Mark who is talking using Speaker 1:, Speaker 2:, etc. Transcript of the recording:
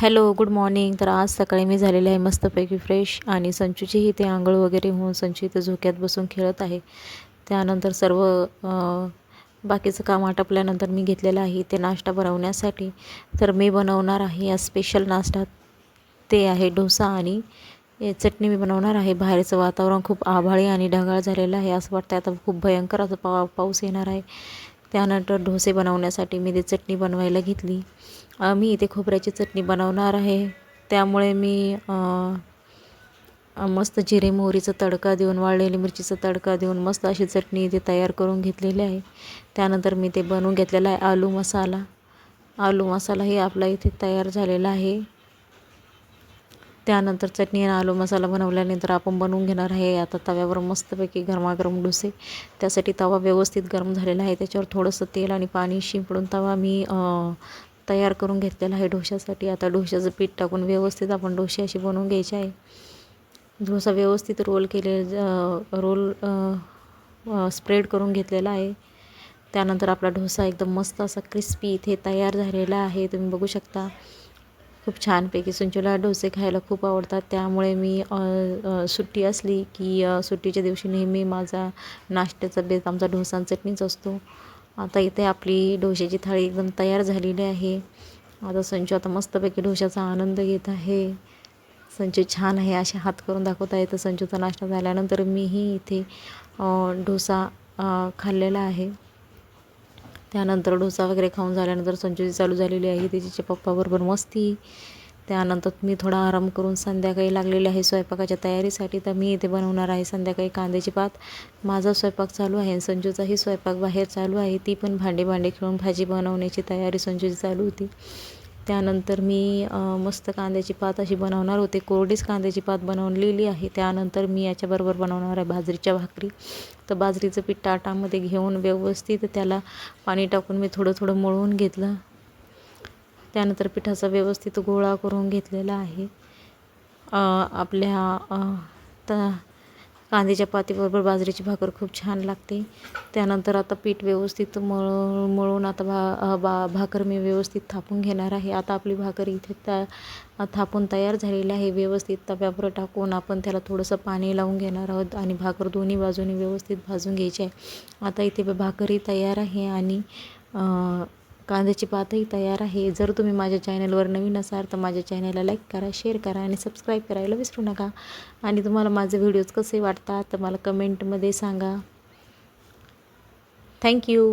Speaker 1: Hello good morning. तर आज सकाळी मी झालेले आहे मस्तपैकी फ्रेश आणि संचूची इथे आंघोळ वगैरे होऊन संचू इथे झोक्यात बसून खेळत आहे. त्यानंतर सर्व बाकीचं काम आटपल्यानंतर मी घेतलेलं आहे ते नाश्ता बनवण्यासाठी. तर मी बनवणार आहे या स्पेशल नाश्ता. ते आहे डोसा आणि चटणी मी बनवणार आहे. बाहेरचं वातावरण खूप आभाळी आणि ढगाळ झालेलं आहे. असं वाटतं आता खूप भयंकर असं पा पाऊस येणार आहे. त्यानंतर डोसे बनवण्यासाठी मी ते चटणी बनवायला घेतली. मी इथे खोबऱ्याची चटणी बनवणार आहे. त्यामुळे मी मस्त जिरे मोहरीचा तडका देऊन वाळलेली मिरचीचा तडका देऊन मस्त अशी चटणी इथे तयार करून घेतलेली आहे. त्यानंतर मी ते बनवून घेतलेला आहे आलू मसाला. आलू मसाला हे आपला इथे तयार झालेला आहे. त्यानंतर चटणी आणि आलू मसाला बनवल्यानंतर आपण बनवून घेणार आहे. आता तव्यावर मस्तपैकी गरमागरम डोसे. त्यासाठी तवा व्यवस्थित गरम झालेला आहे. त्याच्यावर थोडंसं तेल आणि पाणी शिंपडून तवा मी तयार करून घेतलेला आहे डोश्यासाठी. आता डोश्याचं पीठ टाकून व्यवस्थित आपण डोसे असे बनवून घ्यायचे आहे. डोसा व्यवस्थित रोल केले रोल स्प्रेड करून घेतलेला आहे. त्यानंतर आपला डोसा एकदम मस्त असा क्रिस्पी इथे तयार झालेला आहे. तुम्ही बघू शकता. खूप छानपैकी संचूला डोसे खायला खूप आवडतात. त्यामुळे मी सुट्टी असली की सुट्टीच्या दिवशी नेहमी माझा नाश्त्याचा बेत आमचा डोसा चटणीच असतो. आता इथे आपली डोश्याची थाळी एकदम तयार झालेली आहे. आता संचू आता मस्तपैकी डोश्याचा आनंद घेत आहे. संचू छान आहे असे हात करून दाखवत आहे. तर संचूचा नाश्ता झाल्यानंतर मीही इथे डोसा खाल्लेला आहे. त्यानंतर डोसा वगैरे खाऊन झाल्यानंतर संचूची चालू झालेली आहे. तिच्या पप्पाबरोबर मस्ती. त्यानंतर मी थोडा आराम करून संध्याकाळी लागलेले आहे स्वयंपाकाच्या तयारीसाठी. तर मी इथे बनवणार आहे संध्याकाळी कांद्याची पात. माझा स्वयंपाक चालू आहे संजूचाही स्वयंपाक बाहेर चालू आहे. ती पण भांडे भांडे खेळून भाजी बनवण्याची तयारी संजूची चालू होती. त्यानंतर मी मस्त कांद्याची पात अशी बनवणार होते. कोरडीच कांद्याची पात बनवलेली आहे. त्यानंतर मी याच्याबरोबर बनवणार आहे बाजरीच्या भाकरी. तर बाजरीचं पीठ ताटामध्ये घेऊन व्यवस्थित त्याला पाणी टाकून मी थोडं थोडं मळून घेतलं. त्यानंतर पिठाचा व्यवस्थित गोळा करून घेतलेला आहे. आपल्या त कांद्याच्या पातीबरोबर बाजरीची भाकर खूप छान लागते. त्यानंतर आता पीठ व्यवस्थित मळ मळून आता भा बा भाकर मी व्यवस्थित थापून घेणार आहे. आता आपली भाकर इथे त्या थापून तयार झालेली आहे. व्यवस्थित तव्यावर टाकून आपण त्याला थोडंसं पाणी लावून घेणार आहोत आणि भाकर दोन्ही बाजूनी व्यवस्थित भाजून घ्यायची आहे. आता इथे भाकरही तयार आहे आणि कांद्याची पातही तयार आहे. जर तुम्ही माझ्या चॅनलवर नवीन असाल तर माझ्या चॅनलला लाईक करा शेअर करा आणि सबस्क्राईब करायला विसरू नका. आणि तुम्हाला माझे व्हिडिओज कसे वाटतात तर मला कमेंटमध्ये सांगा. थँक्यू